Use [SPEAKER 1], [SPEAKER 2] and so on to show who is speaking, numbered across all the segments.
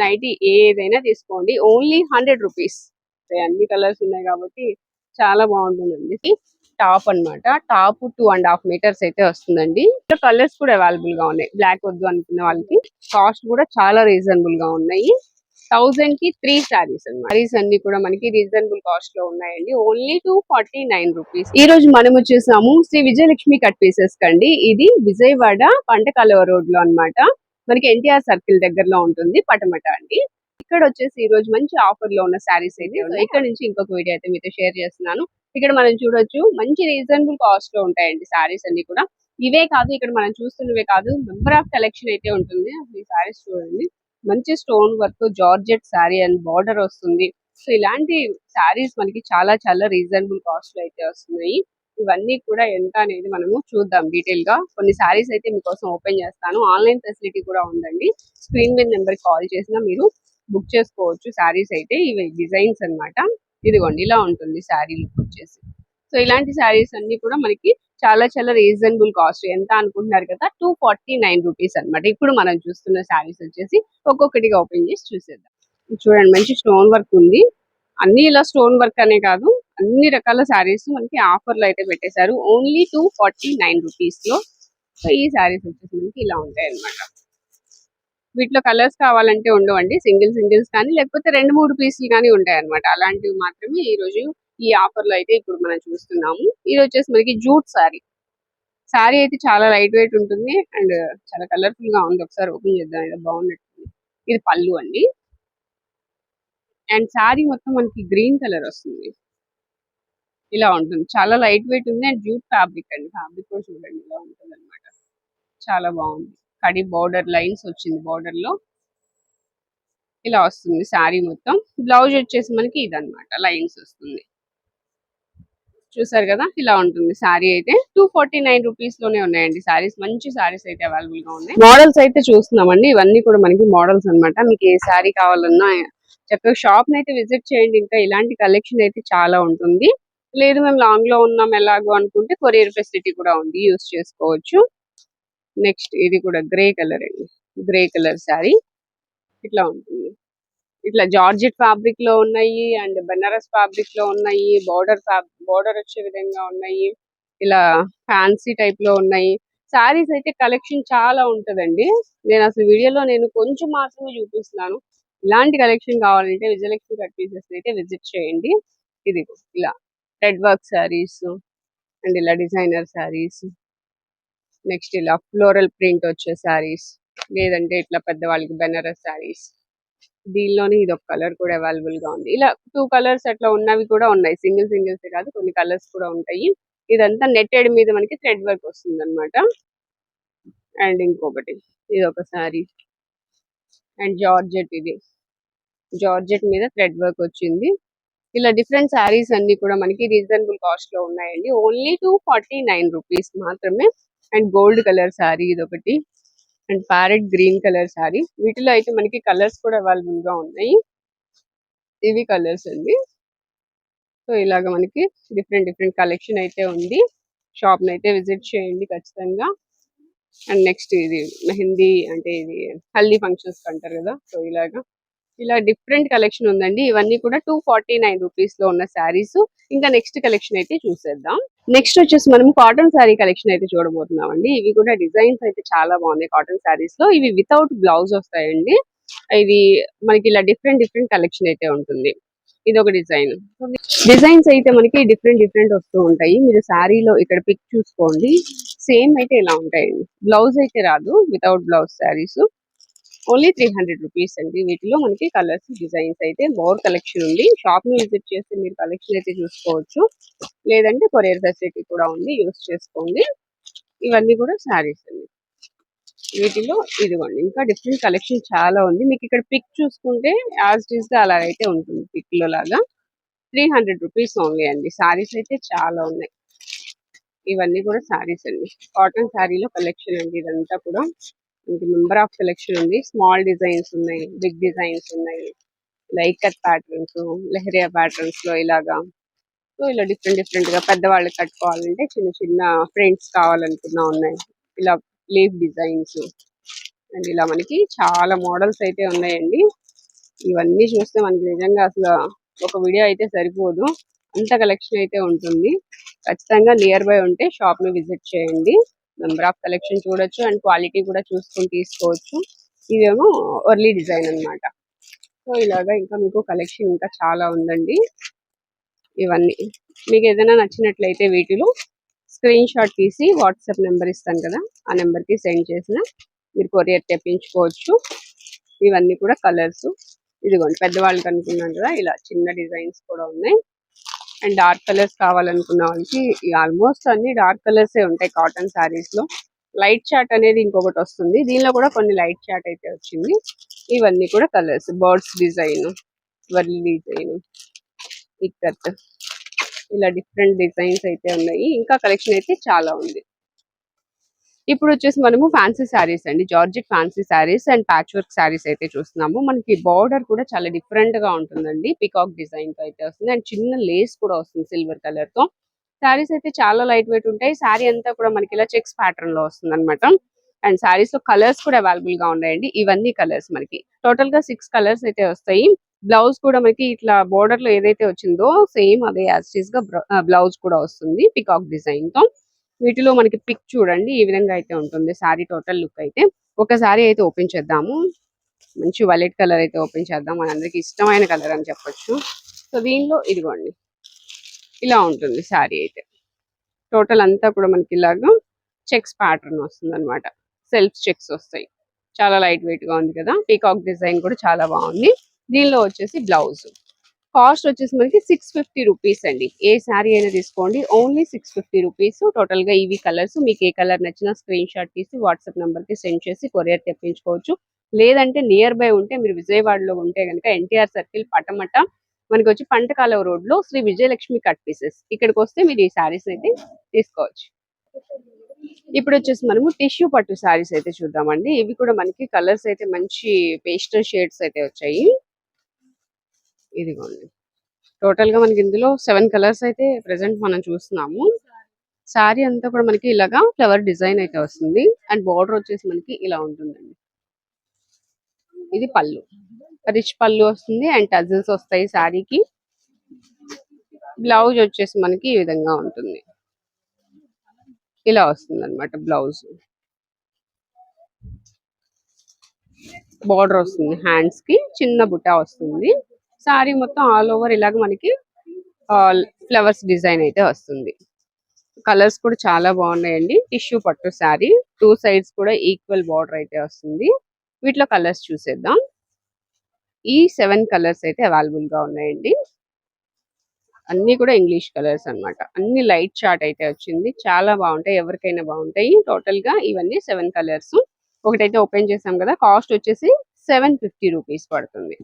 [SPEAKER 1] Nightie ఏదైనా తీసుకోండి. Only hundred rupees. అన్ని కలర్స్ ఉన్నాయి కాబట్టి చాలా బాగుంటుందండి. టాప్ అన్నమాట. Top two and half metres అయితే వస్తుందండి. కలర్స్ కూడా అవైలబుల్గా ఉన్నాయి. బ్లాక్ వద్దు అనుకున్న వాళ్ళకి. కాస్ట్ కూడా చాలా రీజనబుల్గా ఉన్నాయి. థౌజండ్కి త్రీ సారీస్ అన్నమాట. శారీస్ అన్ని కూడా మనకి రీజనబుల్ కాస్ట్లో ఉన్నాయండి. Only two forty nine rupees. ఈ రోజు మనం వచ్చేసాము శ్రీ విజయలక్ష్మి కట్ పీసెస్ కండి. ఇది విజయవాడ పంటకాలువ రోడ్లో అన్నమాట. మనకి ఎన్టీఆర్ సర్కిల్ దగ్గరలో ఉంటుంది పటమట అండి. ఇక్కడ వచ్చేసి ఈ రోజు మంచి ఆఫర్లో ఉన్న శారీస్ అయితే. ఇక్కడ నుంచి ఇంకొక వీడియో అయితే మీతో షేర్ చేస్తున్నాను. ఇక్కడ మనం చూడొచ్చు మంచి రీజనబుల్ కాస్ట్లో ఉంటాయండి శారీస్ అన్ని కూడా. ఇవే కాదు ఇక్కడ మనం చూస్తున్నవే కాదు మెంబర్ ఆఫ్ కలెక్షన్ అయితే ఉంటుంది. ఈ శారీస్ చూడండి. మంచి stone work georgette sari and border వస్తుంది. సో ఇలాంటి శారీస్ మనకి చాలా చాలా రీజనబుల్ కాస్ట్లో అయితే వస్తున్నాయి. ఇవన్నీ కూడా ఎంత అనేది మనము చూద్దాం డీటెయిల్గా. కొన్ని శారీస్ అయితే మీకోసం ఓపెన్ చేస్తాను. ఆన్లైన్ ఫెసిలిటీ కూడా ఉందండి. స్క్రీన్ మీద నెంబర్ కాల్ చేసినా మీరు బుక్ చేసుకోవచ్చు శారీస్ అయితే. ఇవి డిజైన్స్ అన్నమాట. ఇదిగోండి ఇలా ఉంటుంది శారీ లుక్ వచ్చేసి. సో ఇలాంటి శారీస్ అన్ని కూడా మనకి చాలా చాలా రీజనబుల్ కాస్ట్ ఎంత అనుకుంటున్నారు కదా? టూ ఫార్టీ నైన్ రూపీస్ అన్నమాట. ఇప్పుడు మనం చూస్తున్న శారీస్ వచ్చేసి ఒక్కొక్కటిగా ఓపెన్ చేసి చూసేద్దాం. చూడండి మంచి స్టోన్ వర్క్ ఉంది. అన్ని ఇలా స్టోన్ వర్క్ అనే కాదు. అన్ని రకాల శారీస్ మనకి ఆఫర్లు అయితే పెట్టేశారు. ఓన్లీ టూ ఫార్టీ నైన్ రూపీస్లో సో ఈ శారీస్ వచ్చేసి మనకి ఇలా ఉంటాయి అన్నమాట వీటిలో కలర్స్ కావాలంటే ఉండవండి. సింగిల్ సింగిల్స్ కానీ లేకపోతే రెండు మూడు పీసులు కానీ ఉంటాయి అన్నమాట అలాంటివి మాత్రమే ఈ రోజు ఈ ఆఫర్లో అయితే ఇప్పుడు మనం చూస్తున్నాము. ఇది వచ్చేసి మనకి జూట్ శారీ. శారీ అయితే చాలా లైట్ వెయిట్ ఉంటుంది అండ్ చాలా కలర్ఫుల్గా ఉంది. ఒకసారి ఓపెన్ చేద్దాం. ఇది బాగున్నట్టుంది. ఇది పళ్ళు అండి. అండ్ శారీ మొత్తం మనకి గ్రీన్ కలర్ వస్తుంది. ఇలా ఉంటుంది. చాలా లైట్ వెయిట్ ఉంది. అండ్ జూట్ ఫ్యాబ్రిక్ అండి. ఫ్యాబ్రిక్ కూడా చూడండి. ఇలా ఉంటుంది అనమాట చాలా బాగుంది. కడి బార్డర్ లైన్స్ వచ్చింది బార్డర్లో ఇలా వస్తుంది శారీ మొత్తం. బ్లౌజ్ వచ్చేసి మనకి ఇదనమాట లైన్స్ వస్తుంది. చూసారు కదా? ఇలా ఉంటుంది శారీ అయితే. టూ ఫార్టీ నైన్ రూపీస్లోనే ఉన్నాయండి శారీస్. మంచి శారీస్ అయితే అవైలబుల్గా ఉన్నాయి. మోడల్స్ అయితే చూస్తున్నామండి. ఇవన్నీ కూడా మనకి మోడల్స్ అన్నమాట. మీకు ఏ శారీ కావాలన్నా చక్కగా షాప్ని అయితే విజిట్ చేయండి. ఇంకా ఇలాంటి కలెక్షన్ అయితే చాలా ఉంటుంది. లేదు మేము లాంగ్లో ఉన్నాం ఎలాగో అనుకుంటే కొరియర్ ఫెసిలిటీ కూడా ఉంది యూస్ చేసుకోవచ్చు. నెక్స్ట్ ఇది కూడా గ్రే కలర్ అండి గ్రే కలర్ శారీ. ఇట్లా ఉంటుంది. ఇట్లా జార్జెట్ ఫ్యాబ్రిక్లో ఉన్నాయి అండ్ బెనారస్ ఫ్యాబ్రిక్లో ఉన్నాయి బార్డర్ బార్డర్ వచ్చే విధంగా ఉన్నాయి. ఇలా ఫ్యాన్సీ టైప్లో ఉన్నాయి. శారీస్ అయితే కలెక్షన్ చాలా ఉంటదండి. నేను అసలు వీడియోలో నేను కొంచెం మాత్రమే చూపిస్తున్నాను. ఇలాంటి కలెక్షన్ కావాలంటే విజయలక్ష్మి కట్ పీసెస్ అయితే విజిట్ చేయండి. ఇది ఇలా. రెడ్ వర్క్ శారీస్ అండ్ ఇలా డిజైనర్ శారీస్ నెక్స్ట్ ఇలా ఫ్లోరల్ ప్రింట్ వచ్చే శారీస్ లేదంటే ఇట్లా పెద్దవాళ్ళకి బెనారస్ శారీస్ దీనిలోనే ఇది ఒక కలర్ కూడా అవైలబుల్గా ఉంది. ఇలా టూ కలర్స్ అట్లా ఉన్నవి కూడా ఉన్నాయి. సింగిల్ సింగిల్స్ కాదు కొన్ని కలర్స్ కూడా ఉంటాయి. ఇదంతా నెట్టెడ్ మీద మనకి థ్రెడ్ వర్క్ వస్తుంది అనమాట అండ్ ఇంకొకటి ఇది ఒక శారీ అండ్ జార్జెట్ ఇది. జార్జెట్ మీద థ్రెడ్ వర్క్ వచ్చింది. ఇలా డిఫరెంట్ శారీస్ అన్ని కూడా మనకి రీజనబుల్ కాస్ట్లో ఉన్నాయండి. Only two forty nine rupees మాత్రమే. అండ్ గోల్డ్ కలర్ శారీ ఇది ఒకటి and parrot green colour sari వీటిలో అయితే మనకి కలర్స్ కూడా అవైలబుల్గా ఉన్నాయి. ఇవి కలర్స్ అండి. సో ఇలాగ మనకి డిఫరెంట్ డిఫరెంట్ కలెక్షన్ అయితే ఉంది. షాప్ అయితే విజిట్ చేయండి ఖచ్చితంగా. అండ్ నెక్స్ట్ ఇది మెహందీ అంటే ఇది హల్దీ ఫంక్షన్స్ అంటారు కదా. సో ఇలాగా ఇలా డిఫరెంట్ కలెక్షన్ ఉందండి. ఇవన్నీ కూడా టూ ఫార్టీ నైన్ రూపీస్లో ఉన్న శారీస్. ఇంకా నెక్స్ట్ కలెక్షన్ అయితే చూసేద్దాం. నెక్స్ట్ వచ్చేసి మనం కాటన్ శారీ కలెక్షన్ అయితే చూడబోతున్నాం అండి ఇవి కూడా డిజైన్స్ అయితే చాలా బాగున్నాయి కాటన్ శారీస్లో. ఇవి వితౌట్ బ్లౌజ్ వస్తాయండి. ఇది మనకి ఇలా డిఫరెంట్ డిఫరెంట్ కలెక్షన్ అయితే ఉంటుంది. ఇది ఒక డిజైన్. డిజైన్స్ అయితే మనకి డిఫరెంట్ డిఫరెంట్ వస్తూ ఉంటాయి. మీరు శారీలో ఇక్కడ పిక్ చూసుకోండి. సేమ్ అయితే ఇలా ఉంటాయండి. బ్లౌజ్ అయితే రాదు. Without blouse saris. Only three hundred rupees అండి. వీటిలో మనకి కలర్స్ డిజైన్స్ అయితే మోర్ కలెక్షన్ ఉంది. షాప్ని విజిట్ చేస్తే మీరు కలెక్షన్ అయితే చూసుకోవచ్చు. లేదంటే కొరియర్ ఫెసిలిటీ కూడా ఉంది. యూస్ చేసుకోండి. ఇవన్నీ కూడా శారీస్ అండి. వీటిలో ఇదిగోండి. ఇంకా డిఫరెంట్ కలెక్షన్ చాలా ఉంది. మీకు ఇక్కడ పిక్ చూసుకుంటే యాజ్ ఇస్గా అలా అయితే ఉంటుంది. పిక్లో లాగా త్రీ హండ్రెడ్ రూపీస్ ఓన్లీ అండి. శారీస్ అయితే చాలా ఉన్నాయి. ఇవన్నీ కూడా శారీస్ అండి. కాటన్ శారీలో కలెక్షన్ అండి ఇదంతా కూడా. ఇంకా మెంబర్ ఆఫ్ కలెక్షన్ ఉంది. స్మాల్ డిజైన్స్ ఉన్నాయి బిగ్ డిజైన్స్ ఉన్నాయి లైక్ కట్ ప్యాటర్న్స్ లెహరియా ప్యాటర్న్స్లో ఇలాగా. సో ఇలా డిఫరెంట్ డిఫరెంట్గా పెద్దవాళ్ళకి కట్టుకోవాలంటే చిన్న చిన్న ఫ్రెండ్స్ కావాలనుకున్నా ఉన్నాయి. ఇలా లీఫ్ డిజైన్స్ అండ్ ఇలా మనకి చాలా మోడల్స్ అయితే ఉన్నాయండి. ఇవన్నీ చూస్తే మనకి నిజంగా అసలు ఒక వీడియో అయితే సరిపోదు. అంత కలెక్షన్ అయితే ఉంటుంది. ఖచ్చితంగా నియర్ బై ఉంటే షాప్ని విజిట్ చేయండి. నెంబర్ ఆఫ్ కలెక్షన్ చూడొచ్చు అండ్ క్వాలిటీ కూడా చూసుకొని తీసుకోవచ్చు. ఇదేమో ఎర్లీ డిజైన్ అన్నమాట. సో ఇలాగా ఇంకా మీకు కలెక్షన్ ఇంకా చాలా ఉందండి. ఇవన్నీ. మీకు ఏదైనా నచ్చినట్లయితే వీటిలో స్క్రీన్ షాట్ తీసి వాట్సాప్ నెంబర్ ఇస్తాను కదా ఆ నెంబర్కి సెండ్ చేసిన మీరు కొరియర్ తెప్పించుకోవచ్చు. ఇవన్నీ కూడా కలర్స్. ఇదిగోండి పెద్దవాళ్ళకి అనుకున్నాను కదా ఇలా చిన్న డిజైన్స్ కూడా ఉన్నాయి. అండ్ డార్క్ కలర్స్ కావాలనుకున్న వాళ్ళకి ఆల్మోస్ట్ అన్ని డార్క్ కలర్స్ ఉంటాయి కాటన్ శారీస్లో. లైట్ చాట్ అనేది ఇంకొకటి వస్తుంది. దీనిలో కూడా కొన్ని లైట్ చాట్ అయితే వచ్చింది. ఇవన్నీ కూడా colours. Birds design Warli design ikat. ఇలా డిఫరెంట్ డిజైన్స్ అయితే ఉన్నాయి. ఇంకా కలెక్షన్ అయితే చాలా ఉంది. ఇప్పుడు వచ్చేసి మనము ఫ్యాన్సీ శారీస్ అండి. Georgette fancy saris and patch work saris అయితే చూస్తున్నాము. మనకి బార్డర్ కూడా చాలా డిఫరెంట్గా ఉంటుందండి. పికాక్ డిజైన్తో అయితే వస్తుంది. అండ్ చిన్న లేస్ కూడా వస్తుంది సిల్వర్ కలర్తో. శారీస్ అయితే చాలా లైట్ వెయిట్ ఉంటాయి. శారీ అంతా కూడా మనకి ఇలా చెక్స్ ప్యాటర్న్లో వస్తుంది అనమాట అండ్ శారీస్లో కలర్స్ కూడా అవైలబుల్గా ఉన్నాయండి. ఇవన్నీ కలర్స్ మనకి. టోటల్గా సిక్స్ కలర్స్ అయితే వస్తాయి. బ్లౌజ్ కూడా మనకి ఇట్లా బోర్డర్లో ఏదైతే వచ్చిందో సేమ్ అదే యాజ్గా బ్లౌజ్ కూడా వస్తుంది పికాక్ డిజైన్తో. వీటిలో మనకి పిక్ చూడండి ఈ విధంగా అయితే ఉంటుంది శారీ టోటల్ లుక్ అయితే. ఒక శారీ అయితే ఓపెన్ చేద్దాము. మంచి వైలెట్ కలర్ అయితే ఓపెన్ చేద్దాం మనందరికి ఇష్టమైన కలర్ అని చెప్పొచ్చు. సో దీనిలో ఇదిగోండి. ఇలా ఉంటుంది శారీ అయితే. టోటల్ అంతా కూడా మనకి ఇలాగా చెక్స్ ప్యాటర్న్ వస్తుంది అనమాట సెల్ఫ్ చెక్స్ వస్తాయి. చాలా లైట్ వెయిట్గా ఉంది కదా. పీకాక్ డిజైన్ కూడా చాలా బాగుంది. దీనిలో వచ్చేసి బ్లౌజ్ కాస్ట్ వచ్చేసి మనకి సిక్స్ ఫిఫ్టీ రూపీస్ అండి. ఏ శారీ అయినా తీసుకోండి. Only six fifty rupees. టోటల్గా ఇవి కలర్స్ మీకు ఏ కలర్ నచ్చినా స్క్రీన్ షాట్ తీసి వాట్సాప్ నంబర్కి సెండ్ చేసి కొరియర్ తెప్పించుకోవచ్చు. లేదంటే నియర్ బై ఉంటే మీరు విజయవాడలో ఉంటే కనుక ఎన్టీఆర్ సర్కిల్ పటమట మనకి వచ్చి పంటకాలవ రోడ్లో శ్రీ విజయలక్ష్మి కట్ పీసెస్. ఇక్కడికి వస్తే మీరు ఈ శారీస్ అయితే తీసుకోవచ్చు. ఇప్పుడు వచ్చేసి మనము టిష్యూ పట్టు శారీస్ అయితే చూద్దామండి. ఇవి కూడా మనకి కలర్స్ అయితే మంచి పేస్టల్ షేడ్స్ అయితే వచ్చాయి. ఇదిగోండి టోటల్గా మనకి ఇందులో సెవెన్ కలర్స్ అయితే ప్రెసెంట్ మనం చూస్తున్నాము. శారీ అంతా కూడా మనకి ఇలాగా ఫ్లవర్ డిజైన్ అయితే వస్తుంది. అండ్ బార్డర్ వచ్చేసి మనకి ఇలా ఉంటుందండి. ఇది పళ్ళు. రిచ్ పళ్ళు వస్తుంది అండ్ టజిల్స్ వస్తాయి శారీకి బ్లౌజ్ వచ్చేసి మనకి ఈ విధంగా ఉంటుంది. ఇలా వస్తుంది అనమాట బ్లౌజ్ బార్డర్ వస్తుంది హ్యాండ్స్కి. చిన్న బుట్ట వస్తుంది. సారీ మొత్తం ఆల్ ఓవర్ ఇలాగ మనకి ఫ్లవర్స్ డిజైన్ అయితే వస్తుంది. కలర్స్ కూడా చాలా బాగున్నాయండి. టిష్యూ పట్టు శారీ టూ సైడ్స్ కూడా ఈక్వల్ బార్డర్ అయితే వస్తుంది. వీటిలో కలర్స్ చూసేద్దాం. ఈ సెవెన్ కలర్స్ అయితే అవైలబుల్గా ఉన్నాయండి. అన్ని కూడా ఇంగ్లీష్ కలర్స్ అన్నమాట. అన్ని లైట్ చార్ట్ అయితే వచ్చింది. చాలా బాగుంటాయి. ఎవరికైనా బాగుంటాయి. టోటల్గా ఇవన్నీ సెవెన్ కలర్స్. ఒకటైతే ఓపెన్ చేసాం కదా కాస్ట్ వచ్చేసి సెవెన్ ఫిఫ్టీ రూపీస్ పడుతుంది.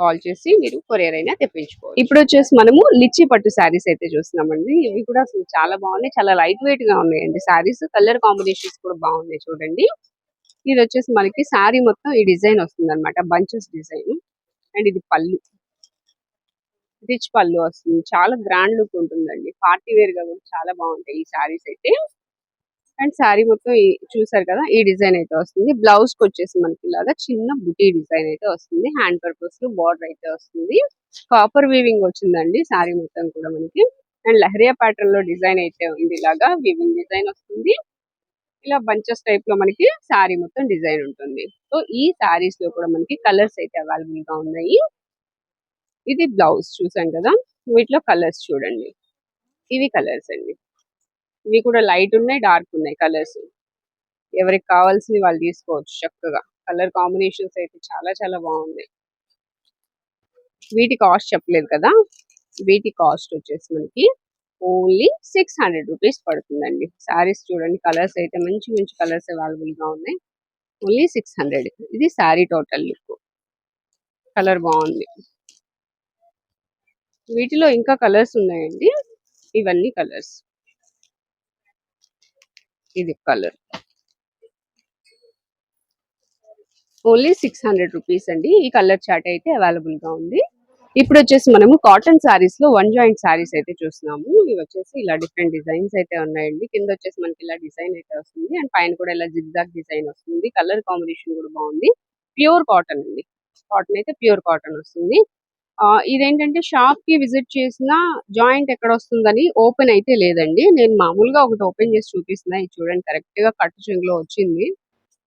[SPEAKER 1] కాల్ చేసి మీరు కొరియర్ అయినా తెప్పించుకోవచ్చు. ఇప్పుడు వచ్చేసి మనము లిచ్చి పట్టు శారీస్ అయితే చూస్తున్నామండి. ఇవి కూడా అసలు చాలా బాగున్నాయి. చాలా లైట్ వెయిట్గా ఉన్నాయండి. శారీస్ కలర్ కాంబినేషన్స్ కూడా బాగున్నాయి చూడండి. ఇది వచ్చేసి మనకి శారీ మొత్తం ఈ డిజైన్ వస్తుంది అనమాట బంచెస్ డిజైన్. అండ్ ఇది పళ్ళు. రిచ్ పళ్ళు వస్తుంది. చాలా గ్రాండ్ లుక్ ఉంటుందండి. పార్టీ వేర్గా కూడా చాలా బాగుంటాయి ఈ శారీస్ అయితే. అండ్ శారీ మొత్తం చూసారు కదా ఈ డిజైన్ అయితే వస్తుంది. బ్లౌజ్కి వచ్చేసి మనకి ఇలాగా చిన్న బుటీ డిజైన్ అయితే వస్తుంది. హ్యాండ్ పర్పస్లో బార్డర్ అయితే వస్తుంది. కాపర్ వీవింగ్ వచ్చిందండి శారీ మొత్తం కూడా మనకి. అండ్ లహరియా ప్యాటర్న్లో డిజైన్ అయితే ఉంది ఇలాగా వీవింగ్ డిజైన్ వస్తుంది. ఇలా బంచెస్ టైప్లో మనకి శారీ మొత్తం డిజైన్ ఉంటుంది. సో ఈ శారీస్లో కూడా మనకి కలర్స్ అయితే అవైలబుల్గా ఉన్నాయి. ఇది బ్లౌజ్ చూసాం కదా వీటిలో కలర్స్ చూడండి. ఇవి కలర్స్ అండి. ఇవి కూడా లైట్ ఉన్నాయి డార్క్ ఉన్నాయి కలర్స్. ఎవరికి కావాల్సింది వాళ్ళు తీసుకోవచ్చు చక్కగా. కలర్ కాంబినేషన్స్ అయితే చాలా చాలా బాగున్నాయి. వీటి కాస్ట్ చెప్పలేదు కదా? వీటి కాస్ట్ వచ్చేసి మనకి ఓన్లీ సిక్స్ హండ్రెడ్ రూపీస్ పడుతుందండి. శారీస్ చూడండి కలర్స్ అయితే మంచి మంచి కలర్స్ అవైలబుల్గా ఉన్నాయి. Only six hundred. ఇది శారీ టోటల్ లుక్. కలర్ బాగుంది. వీటిలో ఇంకా కలర్స్ ఉన్నాయండి. ఇవన్నీ కలర్స్. ఇది colour. Only six hundred rupees అండి. ఈ కలర్ చార్ట్ అయితే అవైలబుల్గా ఉంది. ఇప్పుడు వచ్చేసి మనము కాటన్ సారీస్లో వన్ జాయింట్ శారీస్ అయితే చూస్తున్నాము. ఇవి వచ్చేసి ఇలా డిఫరెంట్ డిజైన్స్ అయితే ఉన్నాయండి. కింద వచ్చేసి మనకి ఇలా డిజైన్ అయితే వస్తుంది. అండ్ పైన కూడా ఇలా జిగ్జాగ్ డిజైన్ వస్తుంది. కలర్ కాంబినేషన్ కూడా బాగుంది. ప్యూర్ కాటన్ అండి. కాటన్ అయితే ప్యూర్ కాటన్ వస్తుంది. ఇదేంటంటే షాప్కి విజిట్ చేసిన జాయింట్ ఎక్కడ వస్తుందని ఓపెన్ అయితే లేదండి. నేను మామూలుగా ఒకటి ఓపెన్ చేసి చూపిస్తున్నా. ఇది చూడండి కరెక్ట్గా కట్ చెంగులో వచ్చింది.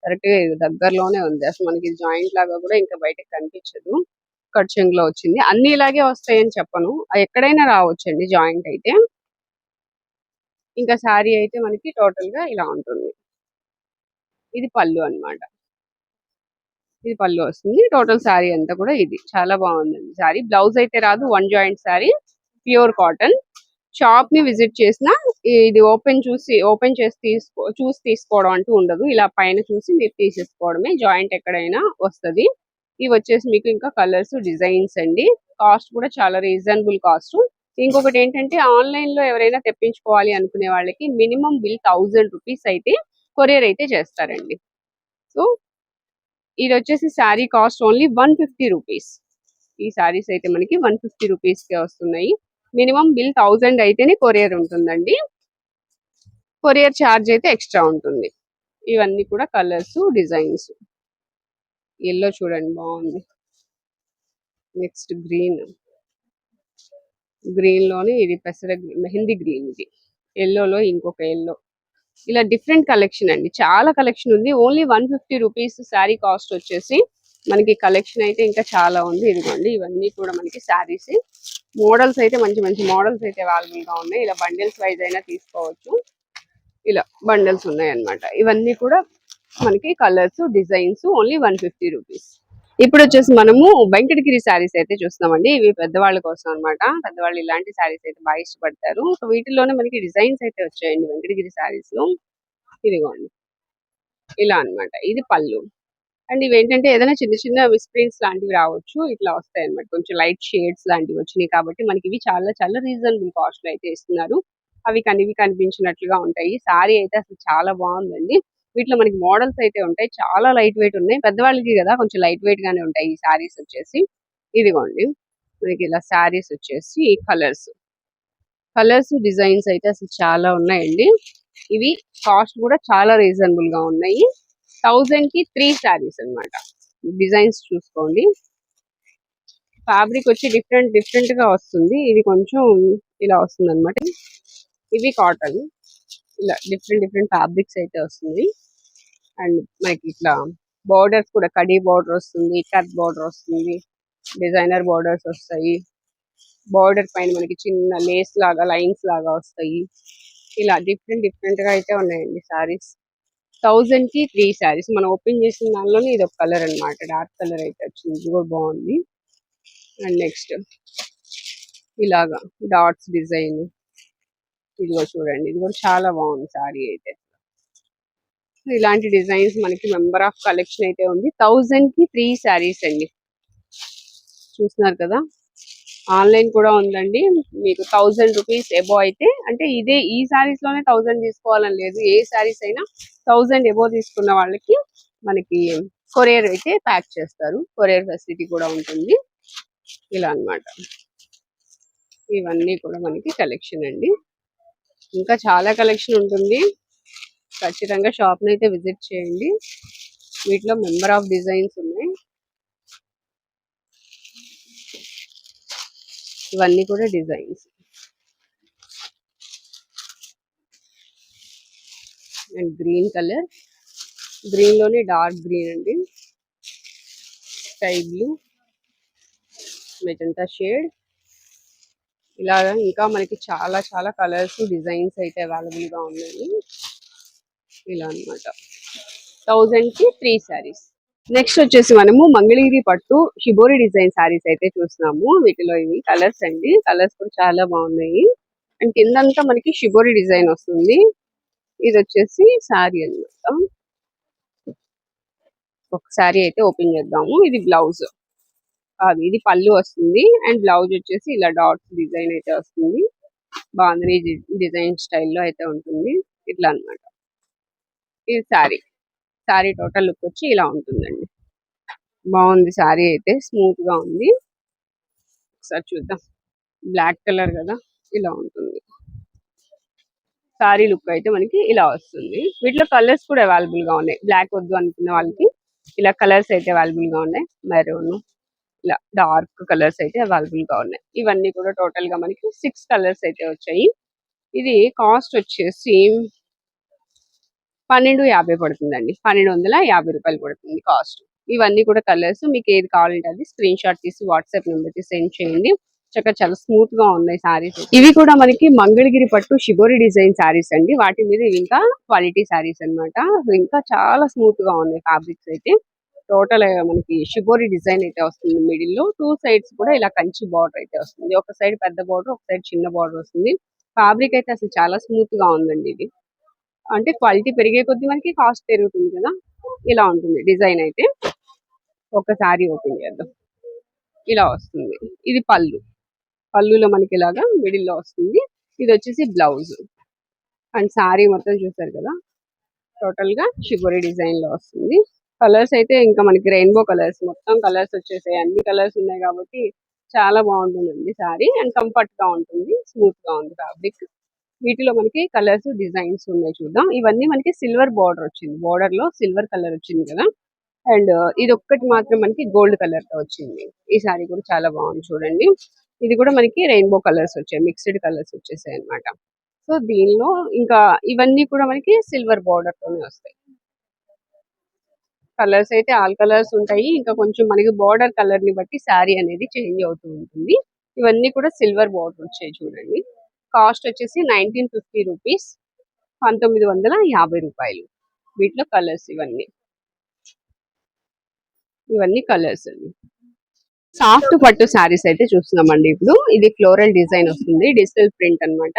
[SPEAKER 1] కరెక్ట్గా దగ్గరలోనే ఉంది. అసలు మనకి జాయింట్ లాగా కూడా ఇంకా బయటకు కనిపించదు. కట్ చెంగులో వచ్చింది. అన్ని ఇలాగే వస్తాయని చెప్పను. ఎక్కడైనా రావచ్చండి జాయింట్ అయితే. ఇంకా శారీ అయితే మనకి టోటల్గా ఇలా ఉంటుంది. ఇది పళ్ళు అన్నమాట. ఇది పళ్ళు వస్తుంది. టోటల్ శారీ అంతా కూడా ఇది. చాలా బాగుందండి శారీ బ్లౌజ్ అయితే రాదు. One joint sari pure cotton షాప్ని విజిట్ చేసిన ఇది ఓపెన్ చూసి ఓపెన్ చేసి తీసుకో చూసి తీసుకోవడం అంటూ ఉండదు. ఇలా పైన చూసి మీరు తీసేసుకోవడమే. జాయింట్ ఎక్కడైనా వస్తది. ఇవి వచ్చేసి మీకు ఇంకా కలర్స్ డిజైన్స్ అండి. కాస్ట్ కూడా చాలా రీజనబుల్ కాస్ట్ ఇంకొకటి ఏంటంటే ఆన్లైన్లో ఎవరైనా తెప్పించుకోవాలి అనుకునే వాళ్ళకి మినిమం బిల్ థౌజండ్ రూపీస్ అయితే కొరియర్ అయితే చేస్తారండి. సో ఇది వచ్చేసి sari cost only one fifty rupees. ఈ శారీస్ అయితే మనకి వన్ ఫిఫ్టీ రూపీస్కే వస్తున్నాయి. మినిమం బిల్ థౌజండ్ అయితేనే కొరియర్ ఉంటుందండి. కొరియర్ ఛార్జ్ అయితే ఎక్స్ట్రా ఉంటుంది. ఇవన్నీ కూడా కలర్స్ డిజైన్స్. ఎల్లో చూడండి బాగుంది. Next green. గ్రీన్లోనే ఇది పెసర మెహందీ గ్రీన్ ఇది. ఎల్లోలో ఇంకొక ఎల్లో. ఇలా డిఫరెంట్ కలెక్షన్ అండి. చాలా కలెక్షన్ ఉంది. Only one fifty rupees sari cost వచ్చేసి మనకి కలెక్షన్ అయితే ఇంకా చాలా ఉంది. ఇదిగోండి ఇవన్నీ కూడా మనకి శారీస్. మోడల్స్ అయితే మంచి మంచి మోడల్స్ అయితే అవైలబుల్గా ఉన్నాయి. ఇలా బండిల్స్ వైజ్ అయినా తీసుకోవచ్చు. ఇలా బండిల్స్ ఉన్నాయి అన్నమాట ఇవన్నీ కూడా మనకి colours designs only one fifty rupees. ఇప్పుడు వచ్చేసి మనము వెంకటగిరి శారీస్ అయితే చూస్తామండి ఇవి పెద్దవాళ్ళ కోసం అన్నమాట. పెద్దవాళ్ళు ఇలాంటి శారీస్ అయితే బాగా ఇష్టపడతారు. సో వీటిలోనే మనకి డిజైన్స్ అయితే వచ్చాయండి వెంకటగిరి శారీస్లో. ఇదిగోండి. ఇలా అన్నమాట. ఇది పళ్ళు. అండ్ ఇవి ఏంటంటే ఏదైనా చిన్న చిన్న విస్ప్రింట్స్ లాంటివి రావచ్చు. ఇట్లా వస్తాయి అన్నమాట. కొంచెం లైట్ షేడ్స్ లాంటివి వచ్చినాయి కాబట్టి మనకి ఇవి చాలా చాలా రీజనబుల్ కాస్ట్లో అయితే ఇస్తున్నారు. అవి కనివి కనిపించినట్లుగా ఉంటాయి. సారీ అయితే అసలు చాలా బాగుందండి. వీటిలో మనకి మోడల్స్ అయితే ఉంటాయి. చాలా లైట్ వెయిట్ ఉన్నాయి. పెద్దవాళ్ళకి కదా కొంచెం లైట్ వెయిట్ గానే ఉంటాయి ఈ సారీస్ వచ్చేసి. ఇదిగోండి. మనకి ఇలా సారీస్ వచ్చేసి కలర్స్. కలర్స్ డిజైన్స్ అయితే అసలు చాలా ఉన్నాయండి. ఇవి కాస్ట్ కూడా చాలా రీజనబుల్గా ఉన్నాయి. థౌజండ్కి త్రీ శారీస్ అన్నమాట. డిజైన్స్ చూసుకోండి. ఫ్యాబ్రిక్ వచ్చి డిఫరెంట్ డిఫరెంట్గా వస్తుంది. ఇది కొంచెం ఇలా వస్తుంది అనమాట ఇవి కాటన్. ఇలా డిఫరెంట్ డిఫరెంట్ ఫ్యాబ్రిక్స్ అయితే వస్తుంది. అండ్ మనకి ఇట్లా బార్డర్స్ కూడా కడీ బోర్డర్ వస్తుంది కట్ బార్డర్ వస్తుంది డిజైనర్ బోర్డర్స్ వస్తాయి. బార్డర్ పైన మనకి చిన్న లేస్ లాగా లైన్స్ లాగా వస్తాయి. ఇలా డిఫరెంట్ డిఫరెంట్గా అయితే ఉన్నాయండి సారీస్. థౌజండ్కి త్రీ సారీస్. మనం ఓపెన్ చేసిన దానిలోనే ఇది ఒక కలర్ అన్నమాట. డార్క్ కలర్ అయితే వచ్చింది. ఇది కూడా బాగుంది. అండ్ నెక్స్ట్ ఇలాగా డాట్స్ డిజైన్. ఇది కూడా చూడండి. ఇది కూడా చాలా బాగుంది సారీ అయితే. ఇలాంటి డిజైన్స్ మనకి మెంబర్ ఆఫ్ కలెక్షన్ అయితే ఉంది. థౌజండ్కి త్రీ శారీస్ అండి. చూస్తున్నారు కదా? ఆన్లైన్ కూడా ఉందండి. మీకు థౌజండ్ రూపీస్ ఎబో అయితే అంటే ఇదే ఈ శారీస్లోనే థౌజండ్ తీసుకోవాలని లేదు. ఏ శారీస్ అయినా థౌజండ్ ఎబో తీసుకున్న వాళ్ళకి మనకి కొరియర్ అయితే ప్యాక్ చేస్తారు. కొరియర్ ఫెసిలిటీ కూడా ఉంటుంది. ఇలా అన్నమాట. ఇవన్నీ కూడా మనకి కలెక్షన్ అండి. ఇంకా చాలా కలెక్షన్ ఉంటుంది. ఖచ్చితంగా షాప్ అయితే విజిట్ చేయండి. వీటిలో మెంబర్ ఆఫ్ డిజైన్స్ ఉన్నాయి. ఇవన్నీ కూడా designs. And green colour. గ్రీన్లోనే dark green అండి. Sky blue. Magenta shade. ఇలాగా ఇంకా మనకి చాలా చాలా కలర్స్ డిజైన్స్ అయితే అవైలబుల్గా ఉన్నాయి. ఇలా అన్నమాట. థౌజండ్కి త్రీ శారీస్. నెక్స్ట్ వచ్చేసి మనము మంగళగిరి పట్టు హిబోరి డిజైన్ శారీస్ అయితే చూస్తున్నాము. వీటిలో ఇవి కలర్స్ అండి. కలర్స్ కూడా చాలా బాగున్నాయి. అండ్ కిందంతా మనకి షిబోరి డిజైన్ వస్తుంది. ఇది వచ్చేసి శారీ అన్నమాట. ఒక శారీ అయితే ఓపెన్ చేద్దాము. ఇది బ్లౌజ్. అది ఇది పళ్ళు వస్తుంది. అండ్ బ్లౌజ్ వచ్చేసి ఇలా డాట్స్ డిజైన్ అయితే వస్తుంది. బాగుంది. డిజైన్ స్టైల్లో అయితే ఉంటుంది. ఇట్లా అన్నమాట. ఇది శారీ శారీ టోటల్ లుక్ వచ్చి ఇలా ఉంటుందండి. బాగుంది శారీ అయితే స్మూత్గా ఉంది. ఒకసారి చూద్దాం. బ్లాక్ కలర్ కదా ఇలా ఉంటుంది. శారీ లుక్ అయితే మనకి ఇలా వస్తుంది. వీటిలో కలర్స్ కూడా అవైలబుల్గా ఉన్నాయి. బ్లాక్ వద్దు అనుకునే వాళ్ళకి ఇలా కలర్స్ అయితే అవైలబుల్గా ఉన్నాయి. మెరూన్ ఇలా డార్క్ కలర్స్ అయితే అవైలబుల్గా ఉన్నాయి. ఇవన్నీ కూడా టోటల్గా మనకి సిక్స్ కలర్స్ అయితే వచ్చాయి. ఇది కాస్ట్ వచ్చేసి పన్నెండు యాభై పడుతుందండి. పన్నెండు వందల యాభై రూపాయలు పడుతుంది కాస్ట్. ఇవన్నీ కూడా కలర్స్. మీకు ఏది కావాలంటే అది స్క్రీన్ షాట్ తీసి వాట్సాప్ నెంబర్కి సెండ్ చేయండి. చక్కగా చాలా స్మూత్గా ఉన్నాయి సారీస్. ఇవి కూడా మనకి మంగళగిరి పట్టు షిబోరి డిజైన్ సారీస్ అండి. వాటి మీద ఇవి ఇంకా క్వాలిటీ సారీస్ అన్నమాట. ఇంకా చాలా స్మూత్గా ఉన్నాయి ఫ్యాబ్రిక్స్ అయితే. టోటల్ మనకి షిబోరి డిజైన్ అయితే వస్తుంది మిడిల్. లో టూ సైడ్స్ కూడా ఇలా కంచి బార్డర్ అయితే వస్తుంది. ఒక సైడ్ పెద్ద బార్డర్ ఒక సైడ్ చిన్న బార్డర్ వస్తుంది. ఫ్యాబ్రిక్ అయితే అసలు చాలా స్మూత్గా ఉందండి ఇది. అంటే క్వాలిటీ పెరిగే కొద్ది మనకి కాస్ట్ పెరుగుతుంది కదా? ఇలా ఉంటుంది డిజైన్ అయితే. ఒకసారి ఓపెన్ చేద్దాం. ఇలా వస్తుంది. ఇది పళ్ళు. పళ్ళులో మనకి ఇలాగా మిడిల్లో వస్తుంది. ఇది వచ్చేసి బ్లౌజ్. అండ్ సారీ మొత్తం చూసారు కదా? టోటల్గా షిబోరి డిజైన్లో వస్తుంది. కలర్స్ అయితే ఇంకా మనకి రెయిన్బో కలర్స్ మొత్తం కలర్స్ వచ్చేసాయి. అన్ని కలర్స్ ఉన్నాయి కాబట్టి చాలా బాగుంటుందండి సారీ అండ్ కంఫర్ట్గా ఉంటుంది. స్మూత్గా ఉంది ఫ్యాబ్రిక్ వీటిలో మనకి కలర్స్ డిజైన్స్ ఉన్నాయి చూద్దాం. ఇవన్నీ మనకి సిల్వర్ బార్డర్ వచ్చింది. బార్డర్లో సిల్వర్ కలర్ వచ్చింది కదా. అండ్ ఇది ఒక్కటి మాత్రం మనకి గోల్డ్ కలర్తో వచ్చింది. ఈ సారీ కూడా చాలా బాగుంది చూడండి. ఇది కూడా మనకి రెయిన్బో కలర్స్ వచ్చాయి. మిక్స్డ్ కలర్స్ వచ్చేసాయి అన్నమాట. సో దీనిలో ఇంకా ఇవన్నీ కూడా మనకి సిల్వర్ బార్డర్ తోనే వస్తాయి. కలర్స్ అయితే ఆల్ కలర్స్ ఉంటాయి. ఇంకా కొంచెం మనకి బార్డర్ కలర్ని బట్టి శారీ అనేది చేంజ్ అవుతూ ఉంటుంది. ఇవన్నీ కూడా సిల్వర్ బార్డర్ వచ్చాయి చూడండి. కాస్ట్ వచ్చేసి నైన్టీన్ ఫిఫ్టీ రూపీస్ పంతొమ్మిది వందల యాభై రూపాయలు. వీటిలో కలర్స్ ఇవన్నీ. ఇవన్నీ కలర్స్ అండి. సాఫ్ట్ పట్టు శారీస్ అయితే చూస్తున్నామండి ఇప్పుడు. ఇది ఫ్లోరల్ డిజైన్ వస్తుంది డిజిటల్ ప్రింట్ అన్నమాట.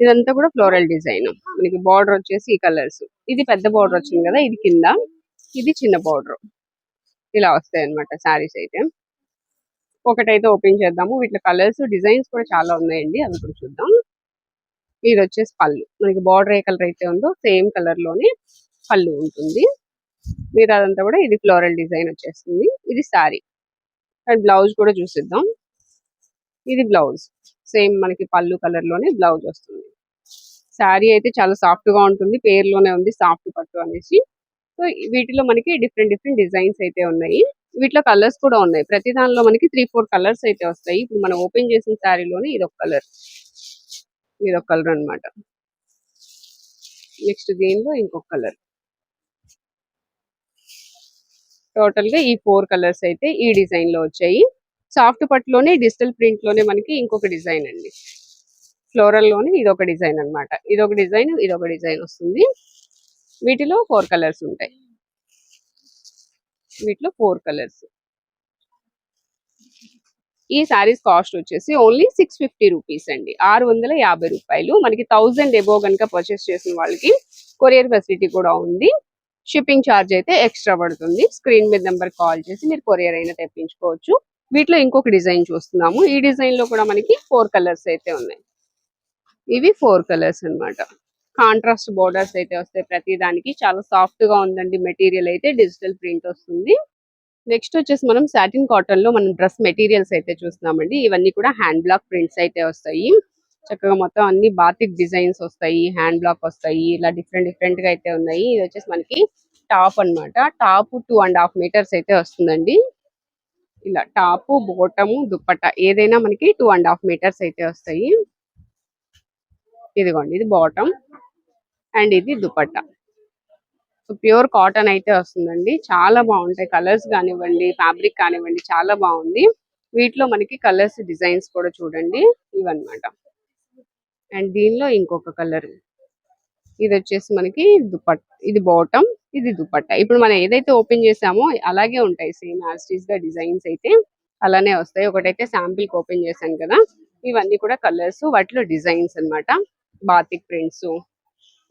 [SPEAKER 1] ఇదంతా కూడా ఫ్లోరల్ డిజైన్. మనకి బార్డర్ వచ్చేసి ఈ కలర్స్. ఇది పెద్ద బార్డర్ వచ్చింది కదా ఇది కింద. ఇది చిన్న బార్డర్. ఇలా వస్తాయి అనమాట శారీస్ అయితే. ఒకటైతే ఓపెన్ చేద్దాము. వీటిలో కలర్స్ డిజైన్స్ కూడా చాలా ఉన్నాయండి. అవి కూడా చూద్దాం. ఇది వచ్చేసి పళ్ళు. మనకి బార్డర్ ఏ కలర్ అయితే ఉందో సేమ్ కలర్లోనే పళ్ళు ఉంటుంది. మీరు అదంతా కూడా ఇది ఫ్లోరల్ డిజైన్ వచ్చేస్తుంది. ఇది శారీ అండ్ బ్లౌజ్ కూడా చూసిద్దాం. ఇది బ్లౌజ్ సేమ్ మనకి పళ్ళు కలర్లోనే బ్లౌజ్ వస్తుంది. శారీ అయితే చాలా సాఫ్ట్గా ఉంటుంది. పేరులోనే ఉంది సాఫ్ట్ పట్టు అనేసి. సో వీటిలో మనకి డిఫరెంట్ డిఫరెంట్ డిజైన్స్ అయితే ఉన్నాయి. వీటిలో కలర్స్ కూడా ఉన్నాయి. ప్రతి దానిలో మనకి త్రీ ఫోర్ కలర్స్ అయితే వస్తాయి. ఇప్పుడు మనం ఓపెన్ చేసిన శారీలోనే ఇది ఒక కలర్ ఇది ఒక కలర్ అన్నమాట. నెక్స్ట్ దీనిలో ఇంకొక కలర్ టోటల్గా ఈ ఫోర్ కలర్స్ అయితే ఈ డిజైన్లో వచ్చాయి. సాఫ్ట్ పట్టులోనే డిజిటల్ ప్రింట్లోనే మనకి ఇంకొక డిజైన్ అండి. ఫ్లోరల్లోనే ఇది ఒక డిజైన్ అన్నమాట. ఇది ఒక డిజైన్ ఇది ఒక డిజైన్ వస్తుంది. వీటిలో ఫోర్ కలర్స్ ఉంటాయి. వీటిలో ఫోర్ కలర్స్ ఈ సారీస్ కాస్ట్ వచ్చేసి ఓన్లీ సిక్స్ ఫిఫ్టీ రూపీస్ అండి. ఆరు వందల యాభై రూపాయలు. మనకి థౌజండ్ ఎబో కనుక పర్చేస్ చేసిన వాళ్ళకి కొరియర్ ఫెసిలిటీ కూడా ఉంది. షిప్పింగ్ ఛార్జ్ అయితే ఎక్స్ట్రా పడుతుంది. స్క్రీన్ మీద నెంబర్ కాల్ చేసి మీరు కొరియర్ అయినా తెప్పించుకోవచ్చు. వీటిలో ఇంకొక డిజైన్ చూస్తున్నాము. ఈ డిజైన్లో కూడా మనకి ఫోర్ కలర్స్ అయితే ఉన్నాయి. ఇవి ఫోర్ కలర్స్ అన్నమాట. కాంట్రాస్ట్ బోర్డర్స్ అయితే వస్తాయి ప్రతి దానికి చాలా సాఫ్ట్గా ఉందండి. మెటీరియల్ అయితే డిజిటల్ ప్రింట్ వస్తుంది. నెక్స్ట్ వచ్చేసి మనం సాటిన్ కాటన్లో మనం డ్రెస్ మెటీరియల్స్ అయితే చూస్తున్నామండి. ఇవన్నీ కూడా హ్యాండ్ బ్లాక్ ప్రింట్స్ అయితే వస్తాయి. చక్కగా మొత్తం అన్ని బాతిక్ డిజైన్స్ వస్తాయి. హ్యాండ్ బ్లాక్ వస్తాయి. ఇలా డిఫరెంట్ డిఫరెంట్గా అయితే ఉన్నాయి. ఇది వచ్చేసి మనకి టాప్ అన్నమాట. Top two and half metres అయితే వస్తుందండి. ఇలా టాప్ బోటము దుప్పట ఏదైనా మనకి టూ అండ్ హాఫ్ మీటర్స్ అయితే వస్తాయి. ఇదిగోండి ఇది బాటమ్ అండ్ ఇది దుపట్టా సో ప్యూర్ కాటన్ అయితే వస్తుందండి. చాలా బాగుంటాయి కలర్స్ కానివ్వండి ఫ్యాబ్రిక్ కానివ్వండి చాలా బాగుంది. వీటిలో మనకి కలర్స్ డిజైన్స్ కూడా చూడండి. ఇవన్నమాట. అండ్ దీనిలో ఇంకొక కలర్. ఇది వచ్చేసి మనకి దుపట్ ఇది బాటమ్ ఇది దుపట్ట. ఇప్పుడు మనం ఏదైతే ఓపెన్ చేసామో అలాగే ఉంటాయి. సేమ్ యాస్టీస్గా డిజైన్స్ అయితే అలానే వస్తాయి. ఒకటైతే శాంపిల్కి ఓపెన్ చేశాను కదా. ఇవన్నీ కూడా కలర్స్ వాటిలో డిజైన్స్ అన్నమాట. బాతిక్ ప్రింట్స్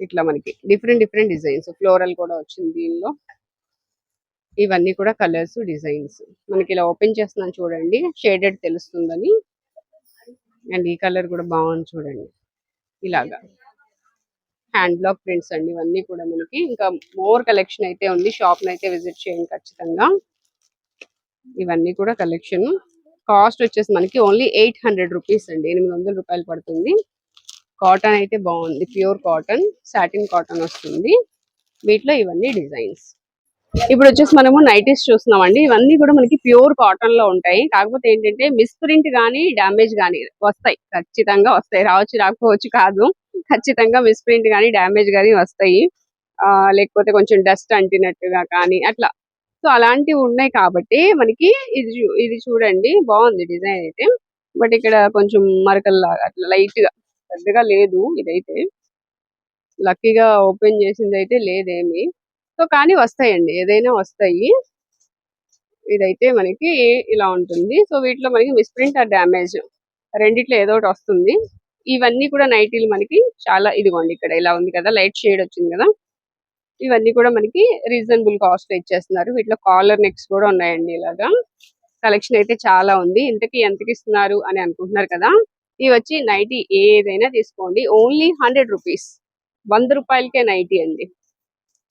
[SPEAKER 1] ఇట్లా మనకి డిఫరెంట్ డిఫరెంట్ డిజైన్స్ ఫ్లోరల్ కూడా వచ్చింది దీనిలో. ఇవన్నీ కూడా కలర్స్ డిజైన్స్ మనకి ఇలా ఓపెన్ చేస్తున్నాను చూడండి. షేడెడ్ తెలుస్తుందని. అండ్ ఈ కలర్ కూడా బాగుంది చూడండి. ఇలాగా. హ్యాండ్ బ్లాక్ ప్రింట్స్ అండి. ఇవన్నీ కూడా మనకి. ఇంకా మోర్ కలెక్షన్ అయితే ఉంది. షాప్ అయితే విజిట్ చేయండి ఖచ్చితంగా. ఇవన్నీ కూడా కలెక్షన్ కాస్ట్ వచ్చేసి మనకి ఓన్లీ ఎయిట్ హండ్రెడ్ రూపీస్ అండి. ఎనిమిది వందల రూపాయలు పడుతుంది. కాటన్ అయితే బాగుంది. ప్యూర్ కాటన్ సాటిన్ కాటన్ వస్తుంది. వీటిలో ఇవన్నీ డిజైన్స్. ఇప్పుడు వచ్చేసి మనము నైటీస్ చూస్తున్నాం అండి ఇవన్నీ కూడా మనకి ప్యూర్ కాటన్లో ఉంటాయి. కాకపోతే ఏంటంటే మిస్ప్రింట్ కానీ డ్యామేజ్ కానీ వస్తాయి. ఖచ్చితంగా వస్తాయి. రావచ్చు రాకపోవచ్చు కాదు. ఖచ్చితంగా మిస్ప్రింట్ కానీ డామేజ్ కానీ వస్తాయి. ఆ లేకపోతే కొంచెం డస్ట్ అంటినట్టుగా కానీ అట్లా. సో అలాంటివి ఉన్నాయి కాబట్టి మనకి ఇది ఇది చూడండి. బాగుంది డిజైన్ అయితే. బట్ ఇక్కడ కొంచెం మరకల్లాగా అట్లా లైట్గా పెద్దగా లేదు ఇదైతే. లక్కీగా ఓపెన్ చేసింది అయితే లేదేమి. సో కానీ వస్తాయండి. ఏదైనా వస్తాయి. ఇదైతే మనకి ఇలా ఉంటుంది. సో వీటిలో మనకి మిస్ప్రింట్ ఆర్ డ్యామేజ్ రెండిట్లో ఏదో ఒకటి వస్తుంది. ఇవన్నీ కూడా నైటీలు మనకి చాలా ఇదిగోండి ఇక్కడ ఇలా ఉంది కదా లైట్ షేడ్ వచ్చింది కదా. ఇవన్నీ కూడా మనకి రీజనబుల్ కాస్ట్ ఇచ్చేస్తున్నారు. వీటిలో కాలర్ నెక్స్ కూడా ఉన్నాయండి ఇలాగా. కలెక్షన్ అయితే చాలా ఉంది. ఇంతకి ఎంతకి ఇస్తున్నారు అని అనుకుంటున్నారు కదా. ఇవి వచ్చి నైటీ ఏదైనా తీసుకోండి. Only hundred rupees. వంద రూపాయలకే నైటీ అండి.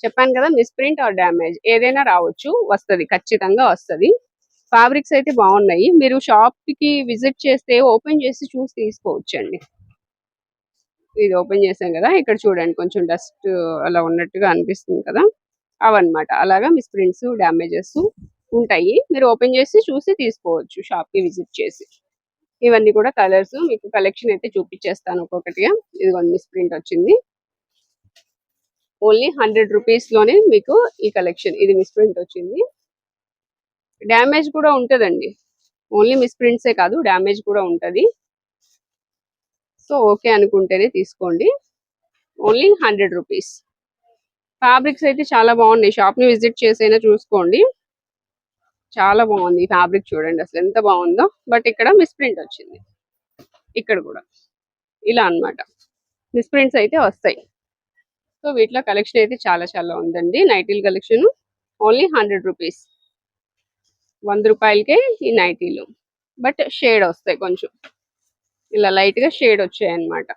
[SPEAKER 1] చెప్పాను కదా మిస్ప్రింట్ ఆర్ డ్యామేజ్ ఏదైనా రావచ్చు వస్తది ఖచ్చితంగా వస్తది. ఫ్యాబ్రిక్స్ అయితే బాగున్నాయి. మీరు షాప్కి విజిట్ చేస్తే ఓపెన్ చేసి చూసి తీసుకోవచ్చు అండి ఇది ఓపెన్ చేసాం కదా ఇక్కడ చూడండి కొంచెం డస్ట్ అలా ఉన్నట్టుగా అనిపిస్తుంది కదా. అవన్నమాట. అలాగా మిస్ప్రింట్స్ డ్యామేజెస్ ఉంటాయి. మీరు ఓపెన్ చేసి చూసి తీసుకోవచ్చు షాప్కి విజిట్ చేసి. ఇవన్నీ కూడా కలర్స్ మీకు కలెక్షన్ అయితే చూపించేస్తాను ఒక్కొక్కటిగా. ఇదిగోండి మిస్ప్రింట్ వచ్చింది. ఓన్లీ హండ్రెడ్ రూపీస్లోనే మీకు ఈ కలెక్షన్ ఇది మిస్ప్రింట్ వచ్చింది. డ్యామేజ్ కూడా ఉంటుందండి. ఓన్లీ మిస్ప్రింట్సే కాదు డ్యామేజ్ కూడా ఉంటుంది. సో ఓకే అనుకుంటేనే తీసుకోండి. Only hundred rupees. ఫ్యాబ్రిక్స్ అయితే చాలా బాగున్నాయి. షాప్ని విజిట్ చేసైనా చూసుకోండి. చాలా బాగుంది ఫ్యాబ్రిక్ చూడండి అసలు ఎంత బాగుందో. బట్ ఇక్కడ మిస్ప్రింట్ వచ్చింది. ఇక్కడ కూడా. ఇలా అన్నమాట. మిస్ప్రింట్స్ అయితే వస్తాయి. సో వీటిలో కలెక్షన్ అయితే చాలా చాలా ఉందండి. నైటీల్ కలెక్షన్ ఓన్లీ హండ్రెడ్ రూపీస్ వంద రూపాయలకే ఈ నైటీలు బట్ షేడ్ వస్తాయి కొంచెం. ఇలా లైట్గా షేడ్ వచ్చాయి అన్నమాట.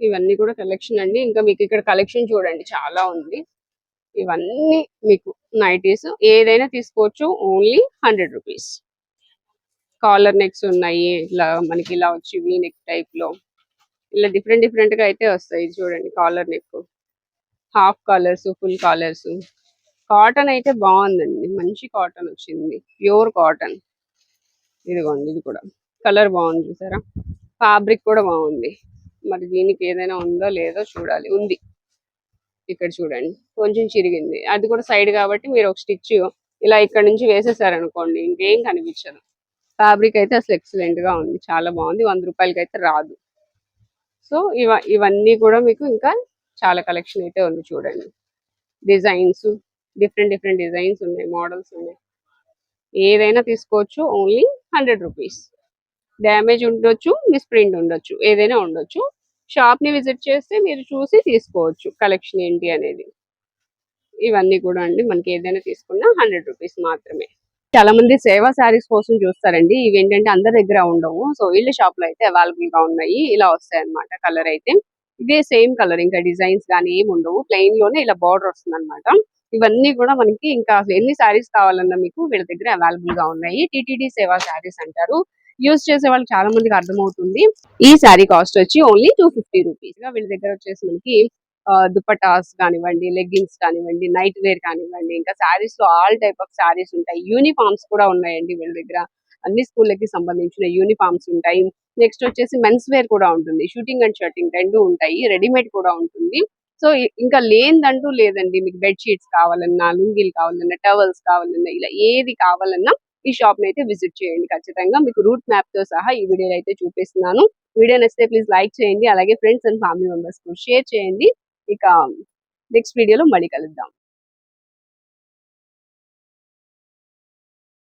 [SPEAKER 1] ఇవన్నీ కూడా కలెక్షన్ అండి. ఇంకా మీకు ఇక్కడ కలెక్షన్ చూడండి. చాలా ఉంది. ఇవన్నీ మీకు నైటీస్. ఏదైనా తీసుకోవచ్చు only hundred rupees. Collar necks ఉన్నాయి ఇట్లా మనకి ఇలా వచ్చి వీ నెక్ టైప్లో ఇలా డిఫరెంట్ డిఫరెంట్గా అయితే వస్తాయి చూడండి collar neck. Half collars full collars. Cotton అయితే బాగుందండి. మంచి కాటన్ వచ్చింది. Pure cotton. ఇదిగోండి ఇది కూడా. కలర్ బాగుంది చూసారా? ఫ్యాబ్రిక్ కూడా బాగుంది. మరి దీనికి ఏదైనా ఉందో లేదో చూడాలి. ఉంది. ఇక్కడ చూడండి. కొంచెం చిరిగింది. అది కూడా సైడ్ కాబట్టి మీరు ఒక స్టిచ్ ఇలా ఇక్కడ నుంచి వేసేసారనుకోండి ఇంకేం కనిపించదు. ఫ్యాబ్రిక్ అయితే అసలు ఎక్సలెంట్గా ఉంది. చాలా బాగుంది. వంద రూపాయలకి అయితే రాదు. సో ఇవ ఇవన్నీ కూడా మీకు ఇంకా చాలా కలెక్షన్ అయితే ఉంది చూడండి. డిజైన్స్ డిఫరెంట్ డిఫరెంట్ డిజైన్స్ ఉన్నాయి. మోడల్స్ ఉన్నాయి. ఏదైనా తీసుకోవచ్చు. ఓన్లీ హండ్రెడ్ రూపీస్ డ్యామేజ్ ఉండొచ్చు మిస్ప్రింట్ ఉండొచ్చు. ఏదైనా ఉండొచ్చు. షాప్ని విజిట్ చేస్తే మీరు చూసి తీసుకోవచ్చు కలెక్షన్ ఏంటి అనేది. ఇవన్నీ కూడా అండి. మనకి ఏదైనా తీసుకున్నా హండ్రెడ్ రూపీస్ మాత్రమే. చాలా మంది సేవా శారీస్ కోసం చూస్తారండి. ఇవి ఏంటంటే అందరి దగ్గర ఉండవు. సో వీళ్ళ షాప్లో అయితే అవైలబుల్గా ఉన్నాయి. ఇలా వస్తాయి అనమాట కలర్ అయితే. ఇదే సేమ్ కలర్. ఇంకా డిజైన్స్ కానీ ఏమి ఉండవు. ప్లెయిన్లోనే ఇలా బార్డర్ వస్తుంది అనమాట ఇవన్నీ కూడా మనకి ఇంకా ఎన్ని శారీస్ కావాలన్నా మీకు వీళ్ళ దగ్గర అవైలబుల్గా ఉన్నాయి. టిటిడి సేవా శారీస్ అంటారు. యూజ్ చేసే వాళ్ళు చాలా మందికి అర్థమవుతుంది. ఈ శారీ కాస్ట్ వచ్చి ఓన్లీ టూ ఫిఫ్టీ రూపీస్. గా వీళ్ళ దగ్గర వచ్చేసి మనకి దుప్పటాస్ దుపటాస్ కానివ్వండి లెగ్గిన్స్ కానివ్వండి నైట్ వేర్ కానివ్వండి ఇంకా శారీస్లో ఆల్ టైప్ ఆఫ్ శారీస్ ఉంటాయి. యూనిఫామ్స్ కూడా ఉన్నాయండి వీళ్ళ దగ్గర. అన్ని స్కూళ్ళకి సంబంధించిన యూనిఫామ్స్ ఉంటాయి. నెక్స్ట్ వచ్చేసి మెన్స్ వేర్ కూడా ఉంటుంది. షూటింగ్ అండ్ షర్టింగ్ రెండు ఉంటాయి. రెడీమేడ్ కూడా ఉంటుంది. సో ఇంకా లేదంటూ లేదండి. మీకు బెడ్షీట్స్ కావాలన్నా లుంగీలు కావాలన్నా టవల్స్ కావాలన్నా ఇలా ఏది కావాలన్నా ఈ షాప్ని అయితే విజిట్ చేయండి ఖచ్చితంగా. మీకు రూట్ మ్యాప్తో సహా ఈ వీడియోలో అయితే చూపిస్తున్నాను. వీడియో నచ్చితే ప్లీజ్ లైక్ చేయండి అలాగే ఫ్రెండ్స్ అండ్ ఫ్యామిలీ మెంబర్స్ కూడా షేర్ చేయండి. ఇక నెక్స్ట్ వీడియోలో మళ్ళీ కలుద్దాం.